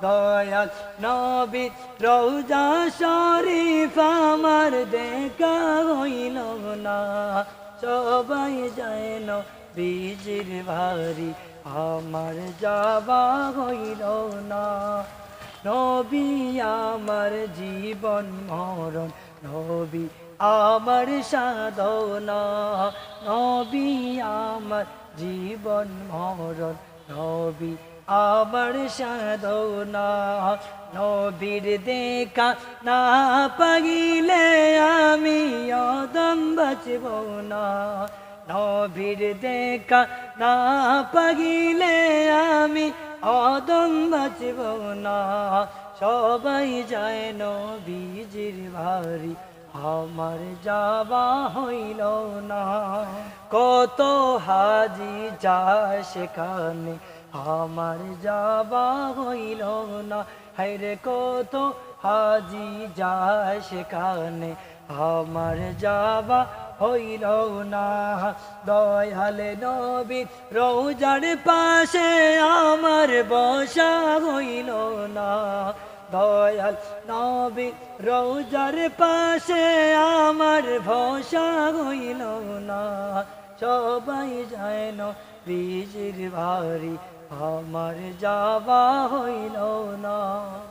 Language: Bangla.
দয়াল নবী রোজা শরীফ আমার দেখা হইল না। সবাই যায় বীজির ভারি আমার যাবা হইল না। নবী আমার জীবন মরণ, নবী আমার সাধনা। নবী আমার জীবন মরণ, নবী আমার সাধনা নবীর দেখা না পাগিলে আমি অদম বাঁচব না। নবীর দেখা না পাগিলে আমি অদম বাঁচব না। সবাই যায় নবীজির ভারি আমার যাবা হইল না। কত হাজি যায় সেখানে আমার যাবা হইল না। হাইরে কত হাজি যায় সেখানে। আমার যাবা হইল না। দয়ালে নবী রোজার পাশে আমার বসা হইল না। দয়াল নবী রোজার পাশে আমার ভসা হইল না। সবাই যায় বীজির ভারি আমার যাওয়া হইল না।